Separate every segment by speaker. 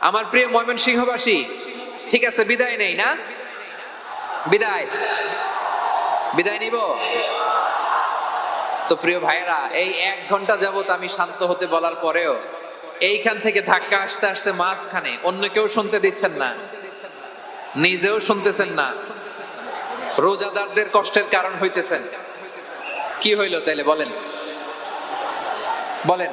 Speaker 1: আমার প্রিয় ময়মন সিংহবাসী, ঠিক আছে, বিদায় নেই না? বিদায়। বিদায় নিব? তো প্রিয় ভাইয়েরা, এই এক ঘণ্টা যাবত আমি শান্ত হতে বলার পরেও এইখান থেকে ধাক্কা আসতে আসতে মাঝখানে অন্য কেউ শুনতে দিচ্ছেন না। নিজেও শুনতেছেন না। রোজাদারদের কষ্টের কারণ হইতেছেন। কি হইল তাইলে বলেন। বলেন।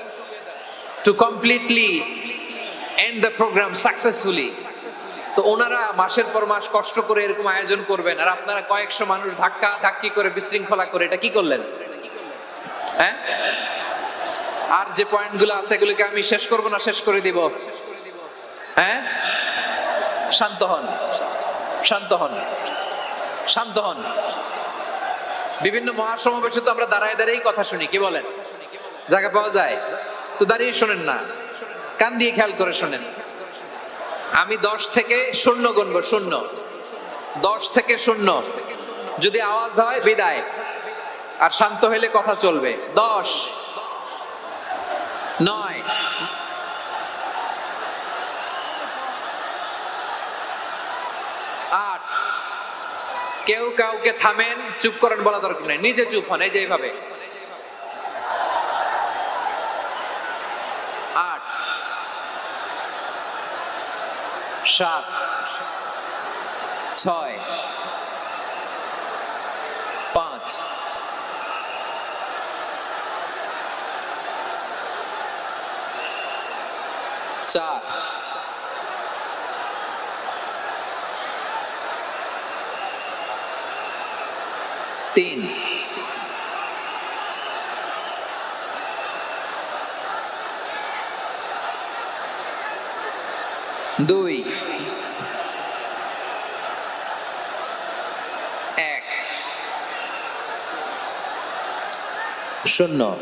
Speaker 1: to completely end the program successfully তো ওনারা মাসের পর মাস কষ্ট করে এরকম আয়োজন করবেন, আর আপনারা কয়েকশো মানুষ ধাক্কা, ধাক্কি করে বিশৃঙ্খলা করে, এটা কি করলেন? হ্যাঁ? আর যে পয়েন্টগুলো আছে, এগুলোকে আমি শেষ করব না, শেষ করে দিব? হ্যাঁ? শান্ত হন। শান্ত হন। শান্ত হন। বিভিন্ন মহাসমাবেশে তো আমরা দাঁড়ায় দাঁড়িয়েই কথা শুনি, কি বলেন? জায়গা পাওয়া যায়? তো দাঁড়িয়ে শোনেন না। কান দিয়ে খেয়াল করে শোনেন। আমি দশ থেকে শূন্য গুনবো, শূন্য। দশ থেকে শূন্য। যদি আওয়াজ হয়, বিদায়। আর শান্ত হইলে কথা চলবে। দশ। নয়। আট। কেউ কাউকে থামেন, চুপ করেন বলা দরকার নেই। নিজে চুপ হন, এই যে এইভাবে। সাত ছয় পাঁচ চার তিন দুই। এক। শূন্য।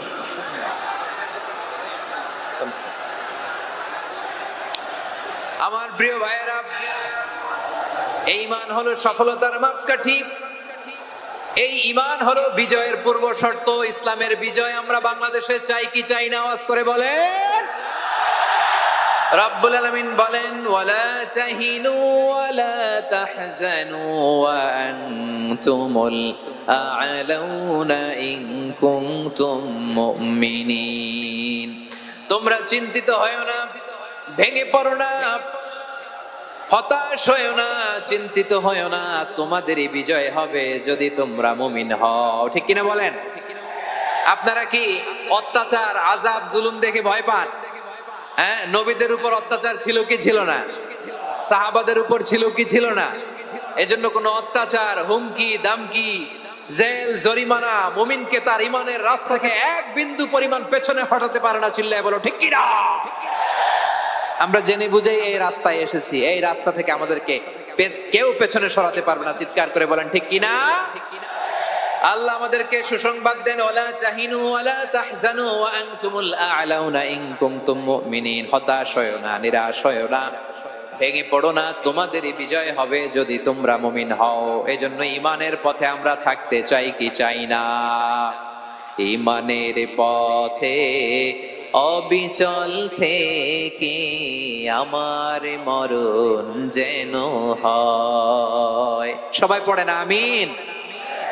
Speaker 1: আমার প্রিয় ভাইয়েরা, এই মান হলো সফলতার মাপকাঠি। এই ইমান হলো বিজয়ের পূর্ব শর্ত, ইসলামের বিজয়। আমরা বাংলাদেশে চাই কি, চাই না, আওয়াজ করে বলেন। রব্বুল আলামিন বলেন, ওয়ালা তাহিনু ওয়ালা তাহজানু ওয়া আনতুমুল আ'লাউনা ইন কুনতুম মুমিনিন। তোমরা চিন্তিত হয় না, ভেঙে পড়ো না, হতাশ হয়েও না, চিন্তিত হয়েও না, তোমাদেরই বিজয় হবে যদি তোমরা মুমিন হও। ঠিক কিনা বলেন? আপনারা কি অত্যাচার আজাব জুলুম দেখে ভয় পান? হ্যাঁ নবীদের উপর অত্যাচার ছিল কি ছিল না? সাহাবাদের উপর ছিল কি ছিল না? এজন্য কোনো অত্যাচার, হুমকি, দামকি, জেল, জরিমানা, মুমিনকে তার ইমানের রাস্তাকে এক বিন্দু পরিমাণ পেছনে হটাতে পারে না, চিল্লায় বলো, ঠিক কিনা আমরা জেনে বুঝেই এই রাস্তায় এসেছি। এই রাস্তা থেকে আমাদেরকে কেউ পেছনে সরাতে পারবে না। চিৎকার করে বলেন, ঠিক কিনা আল্লাহ আমাদেরকে সুসংবাদ দেন, ওয়ালা তাহিনু ওয়ালা তাহজানু ওয়া আনতুমুল আ'লাউনা ইন কুনতুম মুমিনিন। হতাশ হয়ো না, নিরাশ হয়ো না, ভেঙে পড়ো না, তোমাদেরই বিজয় হবে যদি তোমরা মুমিন হও। এজন্য ইমানের পথে আমরা থাকতে চাই কি চাই না। ইমানের পথে অবিচল থেকে আমার মরণ যেন হয়। সবাই পড়ে না, আমিন।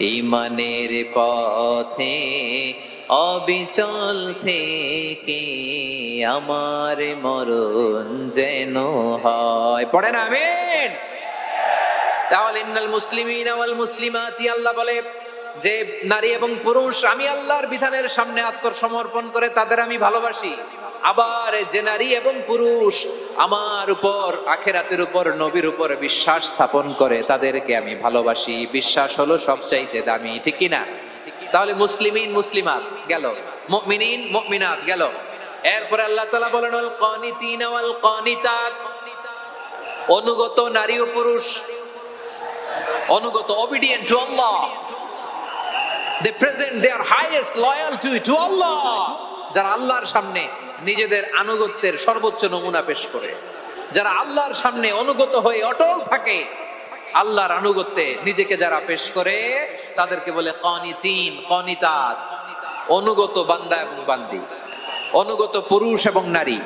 Speaker 1: ইমানের পথে
Speaker 2: অবিচল থেকে আমার মরণ যেন হয়।
Speaker 1: পড়েন আমিন। তাহলে ইন্নাল মুসলিমিন ওয়াল মুসলিমাতি, আল্লাহ বলে, যে নারী এবং পুরুষ, আমি আল্লাহর বিধানের সামনে আত্মসমর্পণ করে তাদের আমি ভালোবাসি। আবার যে এবং পুরুষ আমার উপর, আখেরাতের উপর, নবীর উপর বিশ্বাস স্থাপন করে তাদেরকে আমি ভালোবাসি। বিশ্বাস হলো সবচাইতে দামি, ঠিক কি না তাহলে মুসলিমিন, মুসলিমাত গেল। মুমিনিন, মুমিনাত গেল। এরপরে আল্লাহ তাআলা বলেন, ওয়াল কানিতিন ওয়াল কানিতাত। অনুগত নারী ও পুরুষ, অনুগত, obedient to Allah they present their highest loyalty to Allah যারা আল্লাহর সামনে নিজেদের আনুগত্যের সর্বোচ্চ নমুনা পেশ করে। যারা আল্লাহর সামনে অনুগত হয়ে অটল থাকে, আল্লাহর আনুগত্যে নিজেকে যারা পেশ করে, তাদেরকে বলে কনিতিন, কনিতাত, অনুগত বান্দা এবং বান্দি, অনুগত পুরুষ এবং নারী।